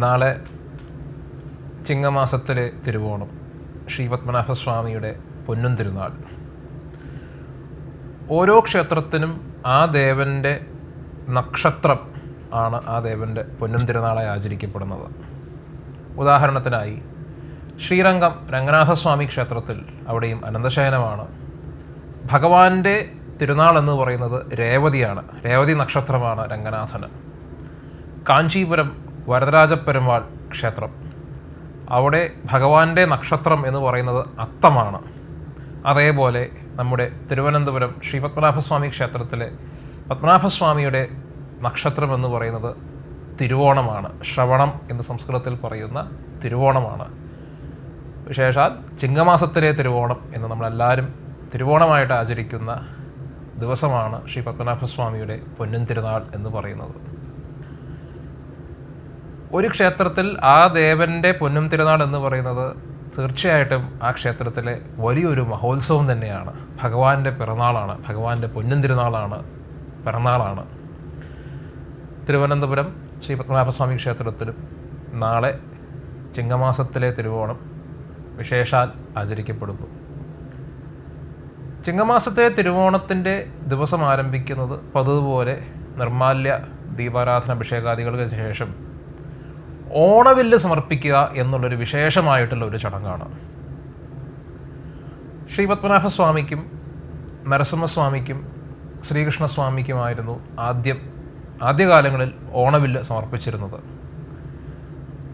നാളെ ചിങ്ങമാസത്തിലെ തിരുവോണം ശ്രീ പത്മനാഭസ്വാമിയുടെ പൊന്നും തിരുനാൾ. ഓരോ ക്ഷേത്രത്തിനും ആ ദേവന്റെ നക്ഷത്രം ആണ് ആ ദേവന്റെ പൊന്നും തിരുനാളായി ആചരിക്കപ്പെടുന്നത്. ഉദാഹരണത്തിനായി ശ്രീരംഗം രംഗനാഥസ്വാമി ക്ഷേത്രത്തിൽ അവിടെയും അനന്തശയനമാണ്. ഭഗവാന്റെ തിരുനാൾ എന്ന് പറയുന്നത് രേവതിയാണ്. രേവതി നക്ഷത്രമാണ് രംഗനാഥന്. കാഞ്ചീപുരം വരദരാജപ്പെരുമാൾ ക്ഷേത്രം. അവിടെ ഭഗവാന്റെ നക്ഷത്രം എന്ന് പറയുന്നത് അത്തമാണ്. അതേപോലെ നമ്മുടെ തിരുവനന്തപുരം ശ്രീ പത്മനാഭസ്വാമി ക്ഷേത്രത്തിലെ പത്മനാഭസ്വാമിയുടെ നക്ഷത്രം എന്ന് പറയുന്നത് തിരുവോണമാണ്. ശ്രവണം എന്ന് സംസ്കൃതത്തിൽ പറയുന്ന തിരുവോണമാണ്. വിശേഷാൽ ചിങ്ങമാസത്തിലെ തിരുവോണം എന്ന് നമ്മളെല്ലാവരും തിരുവോണമായിട്ട് ആചരിക്കുന്ന ദിവസമാണ് ശ്രീ പത്മനാഭസ്വാമിയുടെ പൊന്നിൻ തിരുനാൾ എന്ന് പറയുന്നത്. ഒരു ക്ഷേത്രത്തിൽ ആ ദേവന്റെ പൊന്നും തിരുനാൾ എന്ന് പറയുന്നത് തീർച്ചയായിട്ടും ആ ക്ഷേത്രത്തിലെ വലിയൊരു മഹോത്സവം തന്നെയാണ്. ഭഗവാന്റെ പിറന്നാളാണ്. ഭഗവാന്റെ പൊന്നും തിരുനാളാണ്. പിറന്നാളാണ്. തിരുവനന്തപുരം ശ്രീ പത്മനാഭസ്വാമി ക്ഷേത്രത്തിലും നാളെ ചിങ്ങമാസത്തിലെ തിരുവോണം വിശേഷാൽ ആചരിക്കപ്പെടുന്നു. ചിങ്ങമാസത്തിലെ തിരുവോണത്തിന്റെ ദിവസം ആരംഭിക്കുന്നത് പതിവുപോലെ നിർമാല്യ ദീപാരാധന അഭിഷേകാദികൾക്ക് ശേഷം ഓണവില്ല് സമർപ്പിക്കുക എന്നുള്ളൊരു വിശേഷമായിട്ടുള്ള ഒരു ചടങ്ങാണ്. ശ്രീ പത്മനാഭസ്വാമിക്കും നരസിംഹസ്വാമിക്കും ശ്രീകൃഷ്ണസ്വാമിക്കുമായിരുന്നു ആദ്യം ആദ്യകാലങ്ങളിൽ ഓണവില്ല് സമർപ്പിച്ചിരുന്നത്.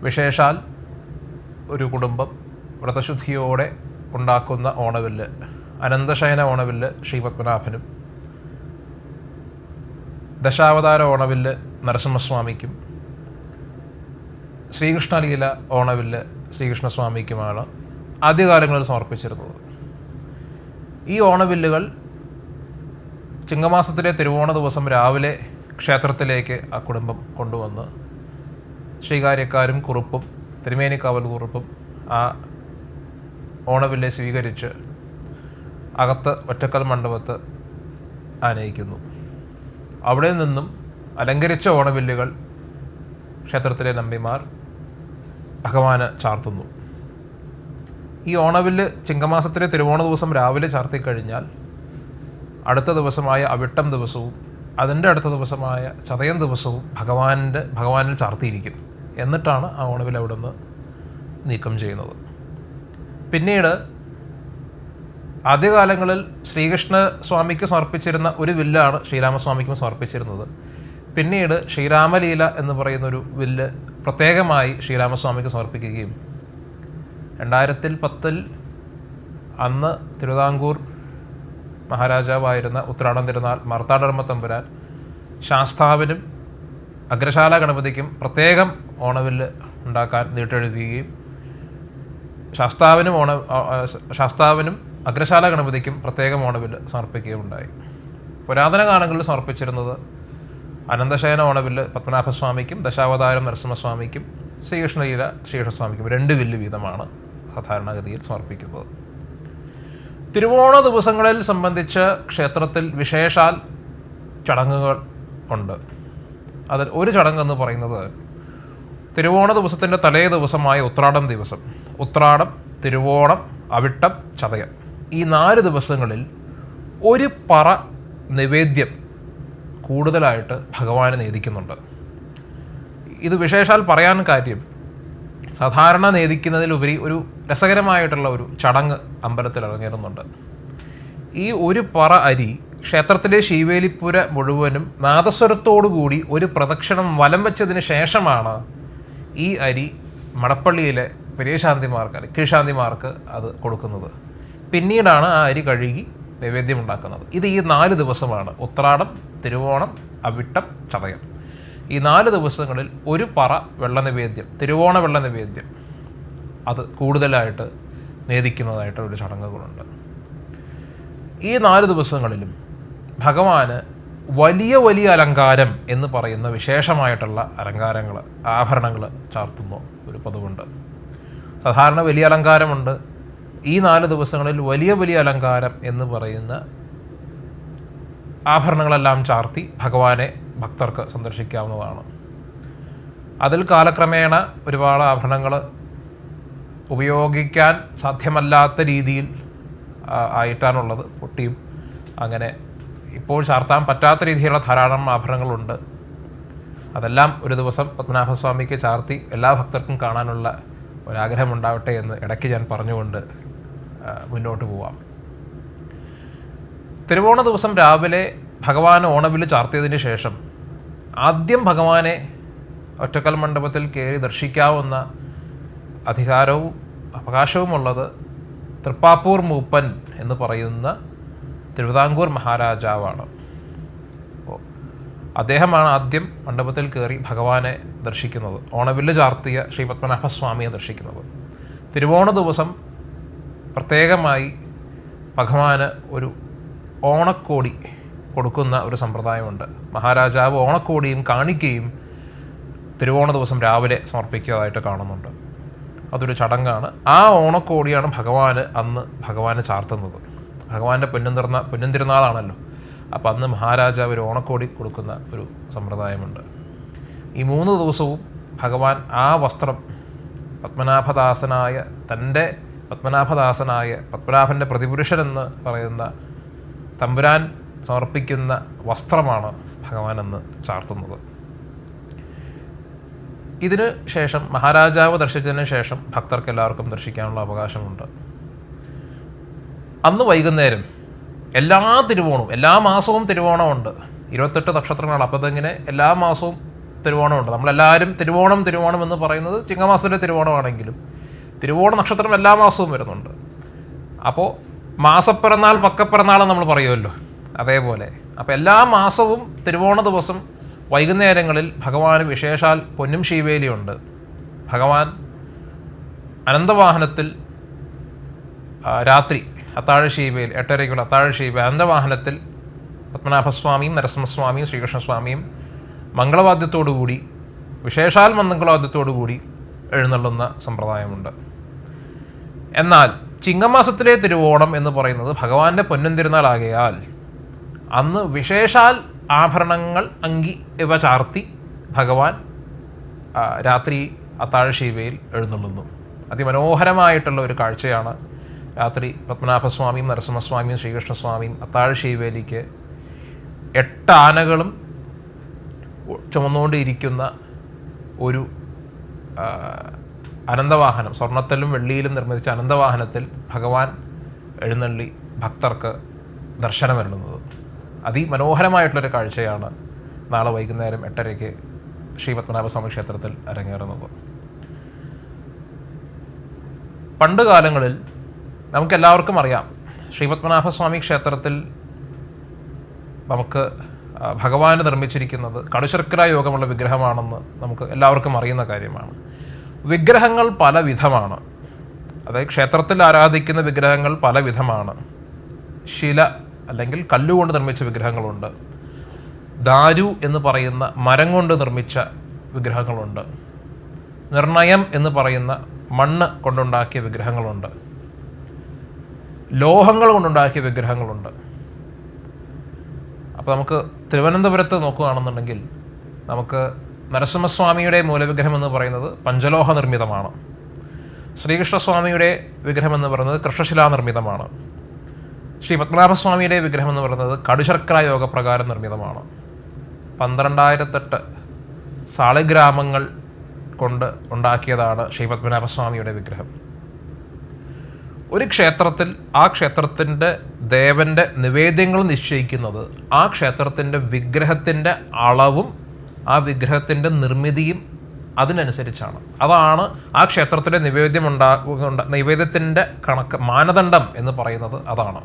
വിശേഷാൽ ഒരു കുടുംബം വ്രതശുദ്ധിയോടെ ഉണ്ടാക്കുന്ന ഓണവില്ല് അനന്തശയന ഓണവില്ല് ശ്രീ പത്മനാഭനും ദശാവതാര ഓണവില്ല് നരസിംഹസ്വാമിക്കും ശ്രീകൃഷ്ണലീല ഓണവില്ല് ശ്രീകൃഷ്ണസ്വാമിക്കുമാണ് ആദ്യകാലങ്ങളിൽ സമർപ്പിച്ചിരുന്നത്. ഈ ഓണവില്ലുകൾ ചിങ്ങമാസത്തിലെ തിരുവോണ ദിവസം രാവിലെ ക്ഷേത്രത്തിലേക്ക് ആ കുടുംബം കൊണ്ടുവന്ന് ശ്രീകാര്യക്കാരും കുറുപ്പും തിരുമേനിക്കാവൽ കുറുപ്പും ആ ഓണവില്ലെ സ്വീകരിച്ച് അകത്ത് ഒറ്റക്കൽ മണ്ഡപത്ത് ആനയിക്കുന്നു. അവിടെ നിന്നും അലങ്കരിച്ച ഓണവില്ലുകൾ ക്ഷേത്രത്തിലെ നമ്പിമാർ ഭഗവാന് ചാർത്തുന്നു. ഈ ഓണവിൽ ചിങ്ങമാസത്തിലെ തിരുവോണ ദിവസം രാവിലെ ചാർത്തി കഴിഞ്ഞാൽ അടുത്ത ദിവസമായ അവിട്ടം ദിവസവും അതിന്റെ അടുത്ത ദിവസമായ ചതയം ദിവസവും ഭഗവാന്റെ ഭഗവാനിൽ ചാർത്തിയിരിക്കും. എന്നിട്ടാണ് ആ ഓണവിൽ അവിടെ നിന്ന് നീക്കം ചെയ്യുന്നത്. പിന്നീട് ആദ്യകാലങ്ങളിൽ ശ്രീകൃഷ്ണ സ്വാമിക്ക് സമർപ്പിച്ചിരുന്ന ഒരു വില്ലാണ് ശ്രീരാമസ്വാമിക്കും സമർപ്പിച്ചിരുന്നത്. പിന്നീട് ശ്രീരാമലീല എന്ന് പറയുന്നൊരു വില്ല് പ്രത്യേകമായി ശ്രീരാമസ്വാമിക്ക് സമർപ്പിക്കുകയും രണ്ടായിരത്തിൽ പത്തിൽ അന്ന് തിരുവിതാംകൂർ മഹാരാജാവായിരുന്ന ഉത്രാടം തിരുനാൾ മാർത്താണ്ഡർമ്മ തമ്പുരാൻ ശാസ്താവിനും അഗ്രശാല ഗണപതിക്കും പ്രത്യേകം ഓണവില്ല് ഉണ്ടാക്കാൻ നീട്ടെഴുതുകയും ശാസ്താവിനും ഓണ ശാസ്താവിനും അഗ്രശാല ഗണപതിക്കും പ്രത്യേകം ഓണവില്ല് സമർപ്പിക്കുകയും ഉണ്ടായി പുരാതന കാലങ്ങളിൽ സമർപ്പിച്ചിരുന്നത് അനന്തശയന ഓണവില്ല് പത്മനാഭസ്വാമിക്കും ദശാവതാരം നരസിംഹസ്വാമിക്കും ശ്രീകൃഷ്ണലീല ശ്രീകൃഷ്ണസ്വാമിക്കും രണ്ട് വില്ല് വീതമാണ് സാധാരണഗതിയിൽ സമർപ്പിക്കുന്നത്. തിരുവോണ ദിവസങ്ങളിൽ സംബന്ധിച്ച് ക്ഷേത്രത്തിൽ വിശേഷാൽ ചടങ്ങുകൾ ഉണ്ട്. അതിൽ ഒരു ചടങ്ങ് എന്ന് പറയുന്നത് തിരുവോണ ദിവസത്തിന്റെ തലേ ദിവസമായ ഉത്രാടം ദിവസം. ഉത്രാടം തിരുവോണം അവിട്ടം ചതയം. ഈ നാല് ദിവസങ്ങളിൽ ഒരു പറ നിവേദ്യം കൂടുതലായിട്ട് ഭഗവാന് നേദിക്കുന്നുണ്ട്. ഇത് വിശേഷാൽ പറയാൻ കാര്യം സാധാരണ നേദിക്കുന്നതിലുപരി ഒരു രസകരമായിട്ടുള്ള ഒരു ചടങ്ങ് അമ്പലത്തിൽ ഇറങ്ങിയിരുന്നുണ്ട് ഈ ഒരു പറ അരി ക്ഷേത്രത്തിലെ ശീവേലിപ്പുര മുഴുവനും നാദസ്വരത്തോടുകൂടി ഒരു പ്രദക്ഷിണം വലം വെച്ചതിന് ശേഷമാണ് ഈ അരി മടപ്പള്ളിയിലെ പെരിയശാന്തിമാർക്ക് അല്ലെങ്കിൽ കീഴ്ശാന്തിമാർക്ക് അത് കൊടുക്കുന്നത്. പിന്നീടാണ് ആ അരി കഴുകി നൈവേദ്യം ഉണ്ടാക്കുന്നത്. ഇത് ഈ നാല് ദിവസമാണ്. ഉത്രാടം തിരുവോണം അവിട്ടം ചതയം. ഈ നാല് ദിവസങ്ങളിൽ ഒരു പറ വെള്ള നിവേദ്യം തിരുവോണ വെള്ള നിവേദ്യം. അത് കൂടുതലായിട്ട് നേദിക്കുന്നതായിട്ട് ഒരു ചടങ്ങുകളുണ്ട്. ഈ നാല് ദിവസങ്ങളിലും ഭഗവാന് വലിയ വലിയ അലങ്കാരം എന്ന് പറയുന്ന വിശേഷമായിട്ടുള്ള അലങ്കാരങ്ങൾ ആഭരണങ്ങൾ ചാർത്തുന്ന ഒരു പതിവുണ്ട്. സാധാരണ വലിയ അലങ്കാരമുണ്ട്. ഈ നാല് ദിവസങ്ങളിൽ വലിയ വലിയ അലങ്കാരം എന്ന് പറയുന്ന ആഭരണങ്ങളെല്ലാം ചാർത്തി ഭഗവാനെ ഭക്തർക്ക് സന്ദർശിക്കാവുന്നതാണ്. അതിൽ കാലക്രമേണ ഒരുപാട് ആഭരണങ്ങൾ ഉപയോഗിക്കാൻ സാധ്യമല്ലാത്ത രീതിയിൽ ആയിട്ടാണുള്ളത് പൊട്ടിയും അങ്ങനെ. ഇപ്പോൾ ചാർത്താൻ പറ്റാത്ത രീതിയിലുള്ള ധാരാളം ആഭരണങ്ങളുണ്ട്. അതെല്ലാം ഒരു ദിവസം പത്മനാഭസ്വാമിക്ക് ചാർത്തി എല്ലാ ഭക്തർക്കും കാണാനുള്ള ഒരാഗ്രഹമുണ്ടാവട്ടെ എന്ന് ഇടയ്ക്ക് ഞാൻ പറഞ്ഞുകൊണ്ട് മുന്നോട്ട് പോവാം. തിരുവോണ ദിവസം രാവിലെ ഭഗവാൻ ഓണവിൽ ചാർത്തിയതിന് ശേഷം ആദ്യം ഭഗവാനെ ഒറ്റക്കൽ മണ്ഡപത്തിൽ കയറി ദർശിക്കാവുന്ന അധികാരവും അവകാശവുമുള്ളത് തൃപ്പാപ്പൂർ മൂപ്പൻ എന്ന് പറയുന്ന തിരുവിതാംകൂർ മഹാരാജാവാണ്. അദ്ദേഹമാണ് ആദ്യം മണ്ഡപത്തിൽ കയറി ഭഗവാനെ ദർശിക്കുന്നത്. ഓണവില്ല് ചാർത്തിയ ശ്രീ പത്മനാഭസ്വാമിയെ ദർശിക്കുന്നത്. തിരുവോണ ദിവസം പ്രത്യേകമായി ഭഗവാന് ഒരു ഓണക്കോടി കൊടുക്കുന്ന ഒരു സമ്പ്രദായമുണ്ട്. മഹാരാജാവ് ഓണക്കോടിയും കാണിക്കുകയും തിരുവോണ ദിവസം രാവിലെ സമർപ്പിക്കുന്നതായിട്ട് കാണുന്നുണ്ട്. അതൊരു ചടങ്ങാണ്. ആ ഓണക്കോടിയാണ് ഭഗവാന് അന്ന് ഭഗവാനെ ചാർത്തുന്നത്. ഭഗവാന്റെ പൊന്നും തിരുന്ന പൊന്നും തിരുനാളാണല്ലോ അപ്പം അന്ന് മഹാരാജാവ് ഒരു ഓണക്കോടി കൊടുക്കുന്ന ഒരു സമ്പ്രദായമുണ്ട്. ഈ മൂന്ന് ദിവസവും ഭഗവാൻ ആ വസ്ത്രം പത്മനാഭദാസനായ തന്റെ പത്മനാഭദാസനായ പത്മനാഭന്റെ പ്രതിപുരുഷനെന്ന് പറയുന്ന തമ്പുരാൻ സമർപ്പിക്കുന്ന വസ്ത്രമാണ് ഭഗവാൻ എന്ന് ചാർത്തുന്നത്. ഇതിന് ശേഷം മഹാരാജാവ് ദർശിച്ചതിന് ശേഷം ഭക്തർക്ക് എല്ലാവർക്കും ദർശിക്കാനുള്ള അവകാശമുണ്ട്. അന്ന് വൈകുന്നേരം എല്ലാ തിരുവോണവും എല്ലാ മാസവും തിരുവോണമുണ്ട് ഇരുപത്തെട്ട് നക്ഷത്രങ്ങളാണ് അപ്പോൾ ഇങ്ങനെ എല്ലാ മാസവും തിരുവോണമുണ്ട് നമ്മളെല്ലാവരും തിരുവോണം തിരുവോണം എന്ന് പറയുന്നത് ചിങ്ങമാസത്തിലെ തിരുവോണമാണെങ്കിലും തിരുവോണ നക്ഷത്രം എല്ലാ മാസവും വരുന്നുണ്ട്. അപ്പോൾ മാസപ്പിറന്നാൾ പക്കപ്പിറന്നാൾ നമ്മൾ പറയുമല്ലോ. അതേപോലെ. അപ്പോൾ എല്ലാ മാസവും തിരുവോണ ദിവസം വൈകുന്നേരങ്ങളിൽ ഭഗവാന് വിശേഷാൽ പൊന്നും ശീവേലിയുണ്ട് ഭഗവാൻ അനന്തവാഹനത്തിൽ രാത്രി അത്താഴ ശീവയിൽ എട്ടരയ്ക്കുള്ള അത്താഴ ശീവ അനന്തവാഹനത്തിൽ പത്മനാഭസ്വാമിയും നരസിംഹസ്വാമിയും ശ്രീകൃഷ്ണസ്വാമിയും മംഗളവാദ്യത്തോടുകൂടി വിശേഷാൽ മംഗളവാദ്യത്തോടുകൂടി എഴുന്നള്ളുന്ന സമ്പ്രദായമുണ്ട്. എന്നാൽ ചിങ്ങമാസത്തിലെ തിരുവോണം എന്ന് പറയുന്നത് ഭഗവാന്റെ പൊന്നും തിരുനാളാകയാൽ അന്ന് വിശേഷാൽ ആഭരണങ്ങൾ അങ്കി ഇവ ചാർത്തി ഭഗവാൻ രാത്രി അത്താഴ ശിവയിൽ എഴുന്നള്ളുന്നു. അതിമനോഹരമായിട്ടുള്ള ഒരു കാഴ്ചയാണ് രാത്രി പത്മനാഭസ്വാമിയും നരസിംഹസ്വാമിയും ശ്രീകൃഷ്ണസ്വാമിയും അത്താഴ ശീവേലിക്ക് എട്ട് ആനകളും ചുമന്നുകൊണ്ടിരിക്കുന്ന ഒരു അനന്തവാഹനം സ്വർണത്തിലും വെള്ളിയിലും നിർമ്മിച്ച അനന്തവാഹനത്തിൽ ഭഗവാൻ എഴുന്നള്ളി ഭക്തർക്ക് ദർശനമരുളുന്നത്. അതിമനോഹരമായിട്ടുള്ളൊരു കാഴ്ചയാണ് നാളെ വൈകുന്നേരം എട്ടരയ്ക്ക് ശ്രീ പത്മനാഭസ്വാമി ക്ഷേത്രത്തിൽ അരങ്ങേറുന്നത്. പണ്ട് കാലങ്ങളിൽ നമുക്കെല്ലാവർക്കും അറിയാം ശ്രീ പത്മനാഭസ്വാമി ക്ഷേത്രത്തിൽ നമുക്ക് ഭഗവാന് നിർമ്മിച്ചിരിക്കുന്നത് കടുശർക്കര യോഗമുള്ള വിഗ്രഹമാണെന്ന് നമുക്ക് എല്ലാവർക്കും അറിയുന്ന കാര്യമാണ്. വിഗ്രഹങ്ങൾ പല വിധമാണ് അതായത് ക്ഷേത്രത്തിൽ ആരാധിക്കുന്ന വിഗ്രഹങ്ങൾ പല വിധമാണ് ശില അല്ലെങ്കിൽ കല്ലുകൊണ്ട് നിർമ്മിച്ച വിഗ്രഹങ്ങളുണ്ട്. ദാരു എന്ന് പറയുന്ന മരം കൊണ്ട് നിർമ്മിച്ച വിഗ്രഹങ്ങളുണ്ട്. നിർണയം എന്ന് പറയുന്ന മണ്ണ് കൊണ്ടുണ്ടാക്കിയ വിഗ്രഹങ്ങളുണ്ട്. ലോഹങ്ങൾ കൊണ്ടുണ്ടാക്കിയ വിഗ്രഹങ്ങളുണ്ട്. അപ്പോൾ നമുക്ക് തിരുവനന്തപുരത്ത് നോക്കുകയാണെന്നുണ്ടെങ്കിൽ നമുക്ക് നരസിംഹസ്വാമിയുടെ മൂലവിഗ്രഹം എന്ന് പറയുന്നത് പഞ്ചലോഹ നിർമ്മിതമാണ്. ശ്രീകൃഷ്ണസ്വാമിയുടെ വിഗ്രഹം എന്ന് പറയുന്നത് കൃഷ്ണശിലാ നിർമ്മിതമാണ്. ശ്രീ പത്മനാഭസ്വാമിയുടെ വിഗ്രഹം എന്ന് പറയുന്നത് കടുശർക്കര യോഗപ്രകാരം നിർമ്മിതമാണ്. പന്ത്രണ്ടായിരത്തെട്ട് സാളിഗ്രാമങ്ങൾ കൊണ്ട് ഉണ്ടാക്കിയതാണ് ശ്രീ പത്മനാഭസ്വാമിയുടെ വിഗ്രഹം. ഒരു ക്ഷേത്രത്തിൽ ആ ക്ഷേത്രത്തിന്റെ ദേവന്റെ നിവേദ്യങ്ങൾ നിശ്ചയിക്കുന്നത് ആ ക്ഷേത്രത്തിന്റെ വിഗ്രഹത്തിന്റെ അളവും ആ വിഗ്രഹത്തിന്റെ നിർമ്മിതിയും അതിനനുസരിച്ചാണ്. അതാണ് ആ ക്ഷേത്രത്തിലെ നിവേദ്യം ഉണ്ടാകുന്ന ഉണ്ട- നിവേദ്യത്തിന്റെ കണക്ക് മാനദണ്ഡം എന്ന് പറയുന്നത് അതാണ്.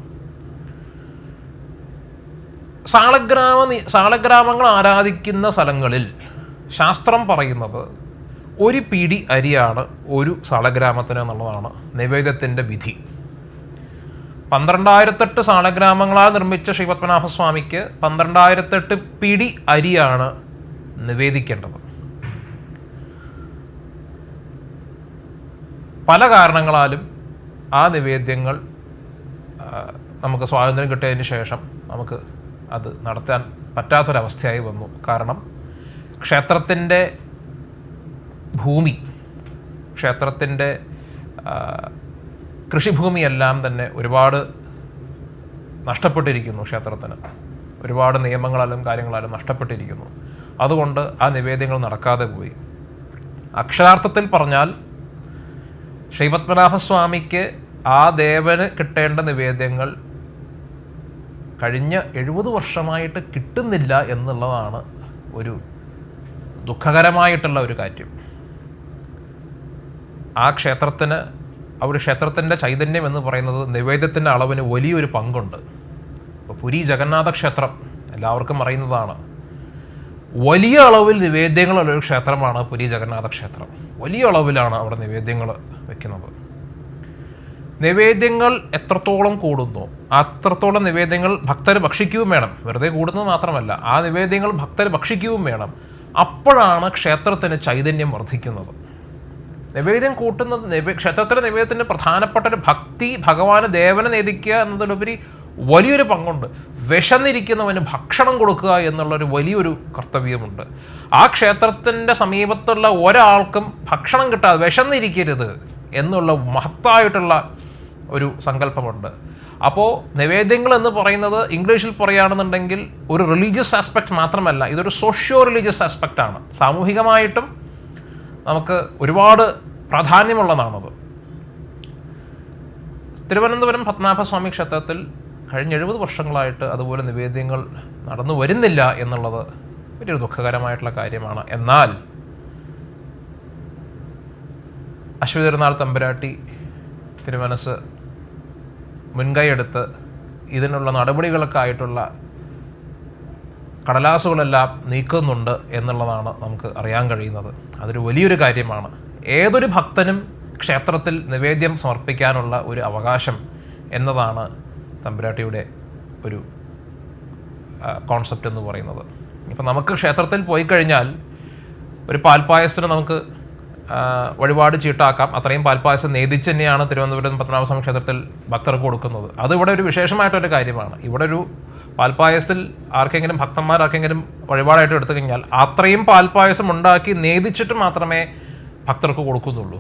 സാളഗ്രാമ സാളഗ്രാമങ്ങൾ ആരാധിക്കുന്ന സ്ഥലങ്ങളിൽ ശാസ്ത്രം പറയുന്നത് ഒരു പിടി അരിയാണ് ഒരു സാളഗ്രാമത്തിന് എന്നുള്ളതാണ് നിവേദ്യത്തിന്റെ വിധി. പന്ത്രണ്ടായിരത്തെട്ട് സാളഗ്രാമങ്ങളാൽ നിർമ്മിച്ച ശ്രീപത്മനാഭസ്വാമിക്ക് പന്ത്രണ്ടായിരത്തെട്ട് പിടി അരിയാണ് നിവേദിക്കേണ്ടത്. പല കാരണങ്ങളാലും ആ നിവേദ്യങ്ങൾ നമുക്ക് സ്വാതന്ത്ര്യം കിട്ടിയതിന് ശേഷം നമുക്ക് അത് നടത്താൻ പറ്റാത്തൊരവസ്ഥയായി വന്നു. കാരണം ക്ഷേത്രത്തിന്റെ ഭൂമി ക്ഷേത്രത്തിന്റെ കൃഷിഭൂമിയെല്ലാം തന്നെ ഒരുപാട് നഷ്ടപ്പെട്ടിരിക്കുന്നു ക്ഷേത്രത്തിന്. ഒരുപാട് നിയമങ്ങളാലും കാര്യങ്ങളാലും നഷ്ടപ്പെട്ടിരിക്കുന്നു. അതുകൊണ്ട് ആ നിവേദ്യങ്ങൾ നടക്കാതെ പോയി. അക്ഷരാർത്ഥത്തിൽ പറഞ്ഞാൽ ശ്രീപത്മനാഭസ്വാമിക്ക് ആ ദേവന് കിട്ടേണ്ട നിവേദ്യങ്ങൾ കഴിഞ്ഞ എഴുപത് വർഷമായിട്ട് കിട്ടുന്നില്ല എന്നുള്ളതാണ് ഒരു ദുഃഖകരമായിട്ടുള്ള ഒരു കാര്യം. ആ ക്ഷേത്രത്തിന് ആ ഒരു ക്ഷേത്രത്തിന്റെ ചൈതന്യം എന്ന് പറയുന്നത് നിവേദ്യത്തിന്റെ അളവിന് വലിയൊരു പങ്കുണ്ട്. ഇപ്പോൾ പുരി ജഗന്നാഥ ക്ഷേത്രം എല്ലാവർക്കും അറിയുന്നതാണ്. വലിയ അളവിൽ നിവേദ്യങ്ങളുള്ള ഒരു ക്ഷേത്രമാണ് പുരി ജഗന്നാഥ ക്ഷേത്രം. വലിയ അളവിലാണ് അവിടെ നിവേദ്യങ്ങൾ വെക്കുന്നത്. നിവേദ്യങ്ങൾ എത്രത്തോളം കൂടുന്നു? അത്രത്തോളം നിവേദ്യങ്ങൾ ഭക്തർ ഭക്ഷിക്കുകയും വേണം. വെറുതെ കൂടുന്നത് മാത്രമല്ല ആ നിവേദ്യങ്ങൾ ഭക്തർ ഭക്ഷിക്കുകയും വേണം. അപ്പോഴാണ് ക്ഷേത്രത്തിന് ചൈതന്യം വർദ്ധിക്കുന്നത്. നിവേദ്യം കൂട്ടുന്നത് നിവേ ക്ഷേത്രത്തിലെ നിവേദ്യത്തിന്റെ പ്രധാനപ്പെട്ട ഒരു ഭക്തി ഭഗവാന് ദേവനെ നേദിക്കുക എന്നതിലുപരി വലിയൊരു പങ്കുണ്ട്. വിശന്നിരിക്കുന്നവന് ഭക്ഷണം കൊടുക്കുക എന്നുള്ളൊരു വലിയൊരു കർത്തവ്യമുണ്ട്. ആ ക്ഷേത്രത്തിന്റെ സമീപത്തുള്ള ഒരാൾക്കും ഭക്ഷണം കിട്ടാതെ വിശന്നിരിക്കരുത് എന്നുള്ള മഹത്തായിട്ടുള്ള ഒരു സങ്കല്പമുണ്ട്. അപ്പോൾ നിവേദ്യങ്ങൾ എന്ന് പറയുന്നത് ഇംഗ്ലീഷിൽ പറയുകയാണെന്നുണ്ടെങ്കിൽ ഒരു റിലീജിയസ് ആസ്പെക്ട് മാത്രമല്ല ഇതൊരു സോഷ്യോ റിലീജിയസ് ആസ്പെക്റ്റ് ആണ്. സാമൂഹികമായിട്ടും നമുക്ക് ഒരുപാട് പ്രാധാന്യമുള്ളതാണത്. തിരുവനന്തപുരം പത്മനാഭസ്വാമി ക്ഷേത്രത്തിൽ കഴിഞ്ഞ എഴുപത് വർഷങ്ങളായിട്ട് അതുപോലെ നിവേദ്യങ്ങൾ നടന്നു വരുന്നില്ല എന്നുള്ളത് വലിയൊരു ദുഃഖകരമായിട്ടുള്ള കാര്യമാണ്. എന്നാൽ അശ്വതിരുനാൾ തമ്പരാട്ടി തിരുമനസ് മുൻകൈയെടുത്ത് ഇതിനുള്ള നടപടികളൊക്കെ ആയിട്ടുള്ള കടലാസുകളെല്ലാം നീക്കുന്നുണ്ട് എന്നുള്ളതാണ് നമുക്ക് അറിയാൻ കഴിയുന്നത്. അതൊരു വലിയൊരു കാര്യമാണ്. ഏതൊരു ഭക്തനും ക്ഷേത്രത്തിൽ നിവേദ്യം സമർപ്പിക്കാനുള്ള ഒരു അവകാശം എന്നതാണ് തമ്പുരാട്ടിയുടെ ഒരു കോൺസെപ്റ്റ് എന്ന് പറയുന്നത്. ഇപ്പം നമുക്ക് ക്ഷേത്രത്തിൽ പോയി കഴിഞ്ഞാൽ ഒരു പാൽപ്പായസത്തിന് നമുക്ക് വഴിപാട് ചീട്ടാക്കാം. അത്രയും പാൽപ്പായസം നേതിച്ച് തന്നെയാണ് തിരുവനന്തപുരം പത്മനാഭസ്വാമി ക്ഷേത്രത്തിൽ ഭക്തർക്ക് കൊടുക്കുന്നത്. അത് ഇവിടെ ഒരു വിശേഷമായിട്ടൊരു കാര്യമാണ്. ഇവിടെ ഒരു പാൽപ്പായസത്തിൽ ആർക്കെങ്കിലും ഭക്തന്മാർ ആർക്കെങ്കിലും വഴിപാടായിട്ട് എടുത്തു കഴിഞ്ഞാൽ അത്രയും പാൽപ്പായസം ഉണ്ടാക്കി നേതിച്ചിട്ട് മാത്രമേ ഭക്തർക്ക് കൊടുക്കുന്നുള്ളൂ.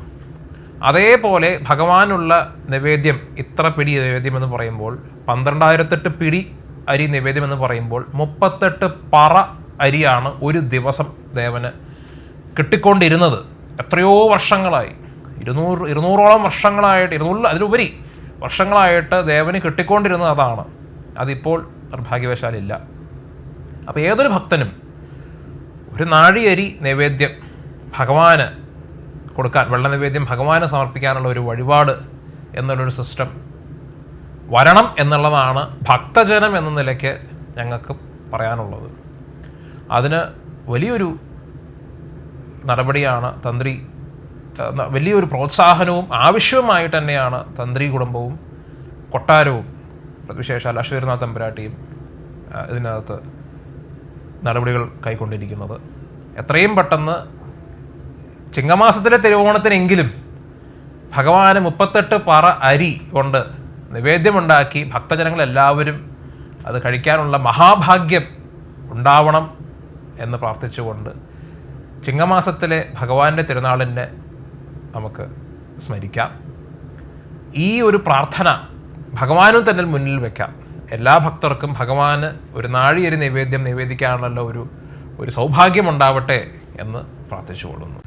അതേപോലെ ഭഗവാനുള്ള നിവേദ്യം ഇത്ര പിടി നിവേദ്യം എന്ന് പറയുമ്പോൾ പന്ത്രണ്ടായിരത്തെട്ട് പിടി അരി നിവേദ്യം എന്ന് പറയുമ്പോൾ മുപ്പത്തെട്ട് പറ അരിയാണ് ഒരു ദിവസം ദേവന് കിട്ടിക്കൊണ്ടിരുന്നത്. എത്രയോ വർഷങ്ങളായി. ഇരുന്നൂറ് ഇരുന്നൂറോളം വർഷങ്ങളായിട്ട് ഇരുന്നൂറ് അതിലുപരി വർഷങ്ങളായിട്ട് ദേവന് കിട്ടിക്കൊണ്ടിരുന്നത് അതാണ്. അതിപ്പോൾ നിർഭാഗ്യവശാലില്ല. അപ്പോൾ ഏതൊരു ഭക്തനും ഒരു നാഴിയരി നൈവേദ്യം ഭഗവാന് കൊടുക്കാൻ വെള്ള ഭഗവാനെ സമർപ്പിക്കാനുള്ള ഒരു വഴിപാട് എന്നുള്ളൊരു സിസ്റ്റം വരണം എന്നുള്ളതാണ് ഭക്തജനം എന്ന നിലയ്ക്ക് ഞങ്ങൾക്ക് പറയാനുള്ളത്. അതിന് വലിയൊരു നടപടിയാണ് തന്ത്രി വലിയൊരു പ്രോത്സാഹനവും ആവശ്യവുമായിട്ട് തന്നെയാണ് തന്ത്രി കുടുംബവും കൊട്ടാരവും വിശേഷാൽ അശ്വരനാഥ് തമ്പുരാട്ടിയും ഇതിനകത്ത് നടപടികൾ കൈക്കൊണ്ടിരിക്കുന്നത്. എത്രയും പെട്ടെന്ന് ചിങ്ങമാസത്തിലെ തിരുവോണത്തിനെങ്കിലും ഭഗവാന് മുപ്പത്തെട്ട് പറ അരി കൊണ്ട് നിവേദ്യമുണ്ടാക്കി ഭക്തജനങ്ങളെല്ലാവരും അത് കഴിക്കാനുള്ള മഹാഭാഗ്യം ഉണ്ടാവണം എന്ന് പ്രാർത്ഥിച്ചുകൊണ്ട് ചിങ്ങമാസത്തിലെ ഭഗവാന്റെ തിരുനാളിനെ നമുക്ക് സ്മരിക്കാം. ഈ ഒരു പ്രാർത്ഥന ഭഗവാനും തന്നെ മുന്നിൽ വെക്കാം. എല്ലാ ഭക്തർക്കും ഭഗവാന് ഒരു നാഴിയൊരു നിവേദ്യം നിവേദിക്കാനുള്ള ഒരു ഒരു സൗഭാഗ്യം ഉണ്ടാവട്ടെ എന്ന് പ്രാർത്ഥിച്ചുകൊള്ളുന്നു.